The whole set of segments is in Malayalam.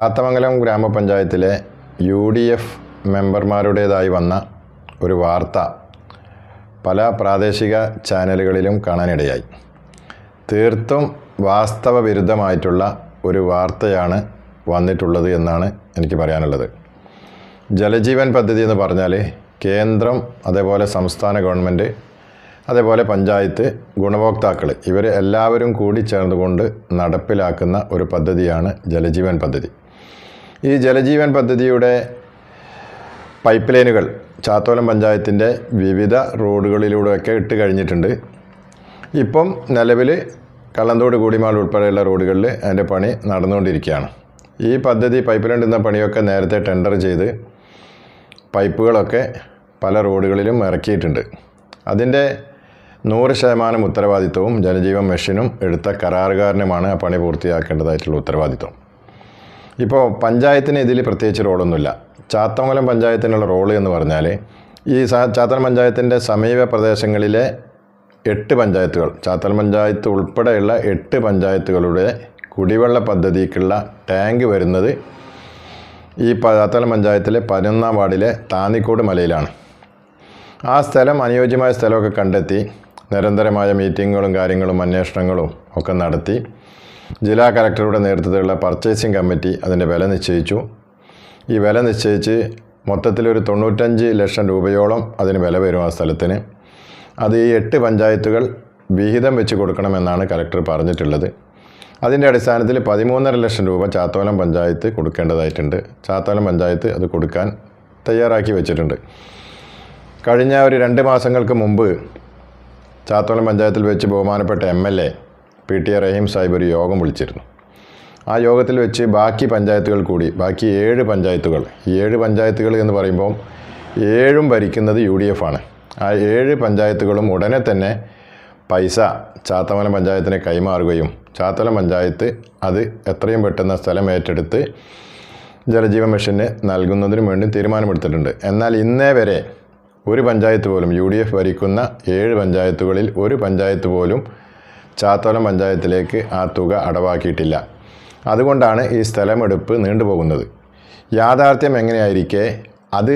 ചാത്തമംഗലം ഗ്രാമപഞ്ചായത്തിലെ യു ഡി എഫ് മെമ്പർമാരുടേതായി വന്ന ഒരു വാർത്ത പല പ്രാദേശിക ചാനലുകളിലും കാണാനിടയായി. തീർത്തും വാസ്തവ വിരുദ്ധമായിട്ടുള്ള ഒരു വാർത്തയാണ് വന്നിട്ടുള്ളത് എന്നാണ് എനിക്ക് പറയാനുള്ളത്. ജലജീവൻ പദ്ധതി എന്ന് പറഞ്ഞാൽ കേന്ദ്രം അതേപോലെ സംസ്ഥാന ഗവൺമെന്റ് അതേപോലെ പഞ്ചായത്ത് ഗുണഭോക്താക്കൾ ഇവർ എല്ലാവരും കൂടി ചേർന്നുകൊണ്ട് നടപ്പിലാക്കുന്ന ഒരു പദ്ധതിയാണ് ജലജീവൻ പദ്ധതി. ഈ ജലജീവൻ പദ്ധതിയുടെ പൈപ്പ് ലൈനുകൾ ചാത്തോലം പഞ്ചായത്തിന്റെ വിവിധ റോഡുകളിലൂടെയൊക്കെ ഇട്ട് കഴിഞ്ഞിട്ടുണ്ട്. ഇപ്പം നിലവിൽ കള്ളന്തോട് കൂടിമാൾ ഉൾപ്പെടെയുള്ള റോഡുകളിൽ അതിന്റെ പണി നടന്നുകൊണ്ടിരിക്കുകയാണ്. ഈ പദ്ധതി പൈപ്പ് ലൈൻ ഇടുന്ന പണിയൊക്കെ നേരത്തെ ടെൻഡർ ചെയ്ത് പൈപ്പുകളൊക്കെ പല റോഡുകളിലും ഇറക്കിയിട്ടുണ്ട്. അതിന്റെ നൂറ് ശതമാനം ഉത്തരവാദിത്വവും ജലജീവൻ മെഷീനും എടുത്ത കരാറുകാരനുമാണ് ആ പണി പൂർത്തിയാക്കേണ്ടതായിട്ടുള്ള ഉത്തരവാദിത്വം. ഇപ്പോൾ പഞ്ചായത്തിന് ഇതിൽ പ്രത്യേകിച്ച് റോളൊന്നുമില്ല. ചാത്തമംഗലം പഞ്ചായത്തിനുള്ള റോൾ എന്ന് പറഞ്ഞാൽ ഈ ചാത്തലം പഞ്ചായത്തിന്റെ സമീപ പ്രദേശങ്ങളിലെ എട്ട് പഞ്ചായത്തുകൾ ചാത്തൽ പഞ്ചായത്ത് ഉൾപ്പെടെയുള്ള എട്ട് പഞ്ചായത്തുകളുടെ കുടിവെള്ള പദ്ധതിക്കുള്ള ടാങ്ക് വരുന്നത് ഈ ചാത്തല പഞ്ചായത്തിലെ പതിനൊന്നാം വാർഡിലെ താന്നിക്കോട് മലയിലാണ്. ആ സ്ഥലം അനുയോജ്യമായ സ്ഥലമൊക്കെ കണ്ടെത്തി നിരന്തരമായ മീറ്റിങ്ങുകളും കാര്യങ്ങളും അന്വേഷണങ്ങളും ഒക്കെ നടത്തി ജില്ലാ കലക്ടറുടെ നേതൃത്വത്തിലുള്ള പർച്ചേസിംഗ് കമ്മിറ്റി അതിന്റെ വില നിശ്ചയിച്ചു. ഈ വില നിശ്ചയിച്ച് മൊത്തത്തിലൊരു തൊണ്ണൂറ്റഞ്ച് ലക്ഷം രൂപയോളം അതിന് വില വരും ആ സ്ഥലത്തിന്. അത് ഈ എട്ട് പഞ്ചായത്തുകൾ വിഹിതം വെച്ച് കൊടുക്കണമെന്നാണ് കലക്ടർ പറഞ്ഞിട്ടുള്ളത്. അതിന്റെ അടിസ്ഥാനത്തിൽ പതിമൂന്നര ലക്ഷം രൂപ ചാത്തോലം പഞ്ചായത്ത് കൊടുക്കേണ്ടതായിട്ടുണ്ട്. ചാത്തോലം പഞ്ചായത്ത് അത് കൊടുക്കാൻ തയ്യാറാക്കി വെച്ചിട്ടുണ്ട്. കഴിഞ്ഞ ഒരു രണ്ട് മാസങ്ങൾക്ക് മുമ്പ് ചാത്തോലം പഞ്ചായത്തിൽ വെച്ച് ബഹുമാനപ്പെട്ട M L A P T A Rahim Sahib ഒരു യോഗം വിളിച്ചിരുന്നു. ആ യോഗത്തിൽ വെച്ച് ബാക്കി പഞ്ചായത്തുകൾ കൂടി ബാക്കി ഏഴ് പഞ്ചായത്തുകൾ ഏഴ് പഞ്ചായത്തുകൾ എന്ന് പറയുമ്പോൾ ഏഴും ഭരിക്കുന്നത് യു ഡി എഫ് ആണ്. ആ ഏഴ് പഞ്ചായത്തുകളും ഉടനെ തന്നെ പൈസ ചാത്തമല പഞ്ചായത്തിനെ കൈമാറുകയും ചാത്തല പഞ്ചായത്ത് അത് എത്രയും പെട്ടെന്ന് സ്ഥലം ഏറ്റെടുത്ത് ജലജീവൻ മിഷന് നൽകുന്നതിന് വേണ്ടി തീരുമാനമെടുത്തിട്ടുണ്ട്. എന്നാൽ ഇന്നേ വരെ ഒരു പഞ്ചായത്ത് പോലും യു ഡി എഫ് ഭരിക്കുന്ന ഏഴ് പഞ്ചായത്തുകളിൽ ഒരു പഞ്ചായത്ത് പോലും ചാത്തോലം പഞ്ചായത്തിലേക്ക് ആ തുക അടവാക്കിയിട്ടില്ല. അതുകൊണ്ടാണ് ഈ സ്ഥലമെടുപ്പ് നീണ്ടുപോകുന്നത്. യാഥാർത്ഥ്യം എങ്ങനെയായിരിക്കെ? അത്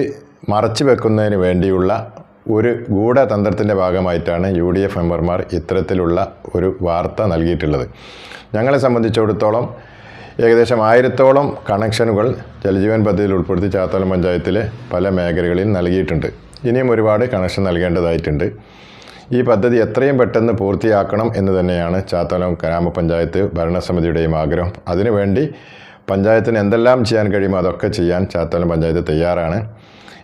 മറച്ചു വെക്കുന്നതിന് വേണ്ടിയുള്ള ഒരു ഗൂഢതന്ത്രത്തിന്റെ ഭാഗമായിട്ടാണ് യു ഡി എഫ് മെമ്പർമാർ ഇത്തരത്തിലുള്ള ഒരു വാർത്ത നൽകിയിട്ടുള്ളത്. ഞങ്ങളെ സംബന്ധിച്ചിടത്തോളം ഏകദേശം ആയിരത്തോളം കണക്ഷനുകൾ ജലജീവൻ പദ്ധതിയിൽ ഉൾപ്പെടുത്തി ചാത്തോലം പഞ്ചായത്തിലെ പല മേഖലകളിൽ നൽകിയിട്ടുണ്ട്. ഇനിയും ഒരുപാട് കണക്ഷൻ നൽകേണ്ടതായിട്ടുണ്ട്. ഈ പദ്ധതി എത്രയും പെട്ടെന്ന് പൂർത്തിയാക്കണം എന്ന് തന്നെയാണ് ചാത്തോലം ഗ്രാമപഞ്ചായത്ത് ഭരണസമിതിയുടെയും ആഗ്രഹം. അതിനുവേണ്ടി പഞ്ചായത്തിന് എന്തെല്ലാം ചെയ്യാൻ കഴിയുമോ അതൊക്കെ ചെയ്യാൻ ചാത്തോലം പഞ്ചായത്ത് തയ്യാറാണ്.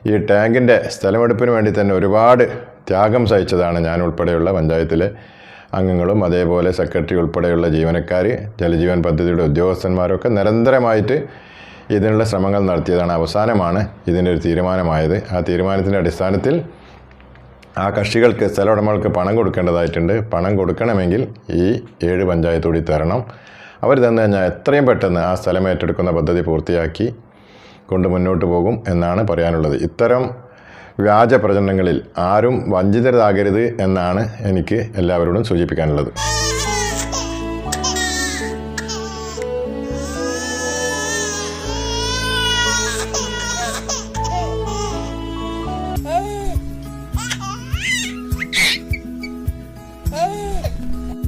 ഈ ടാങ്കിന്റെ സ്ഥലമെടുപ്പിന് വേണ്ടി തന്നെ ഒരുപാട് ത്യാഗം സഹിച്ചതാണ് ഞാൻ ഉൾപ്പെടെയുള്ള പഞ്ചായത്തിലെ അംഗങ്ങളും അതേപോലെ സെക്രട്ടറി ഉൾപ്പെടെയുള്ള ജീവനക്കാർ ജലജീവൻ പദ്ധതിയുടെ ഉദ്യോഗസ്ഥന്മാരൊക്കെ നിരന്തരമായിട്ട് ഇതിനുള്ള ശ്രമങ്ങൾ നടത്തിയതാണ് അവസാനമാണ് ഇതിന്റെ ഒരു തീരുമാനമായത്. ആ തീരുമാനത്തിന്റെ അടിസ്ഥാനത്തിൽ ആ കക്ഷികൾക്ക് സ്ഥല ഉടമകൾക്ക് പണം കൊടുക്കേണ്ടതായിട്ടുണ്ട്. പണം കൊടുക്കണമെങ്കിൽ ഈ ഏഴ് പഞ്ചായത്ത് കൂടി തരണം. അവർ തന്നു കഴിഞ്ഞാൽ എത്രയും പെട്ടെന്ന് ആ സ്ഥലം ഏറ്റെടുക്കുന്ന പദ്ധതി പൂർത്തിയാക്കി കൊണ്ട് മുന്നോട്ട് പോകും എന്നാണ് പറയാനുള്ളത്. ഇത്തരം വ്യാജ പ്രചരണങ്ങളിൽ ആരും വഞ്ചിതരാകരുത് എന്നാണ് എനിക്ക് എല്ലാവരോടും സൂചിപ്പിക്കാനുള്ളത്.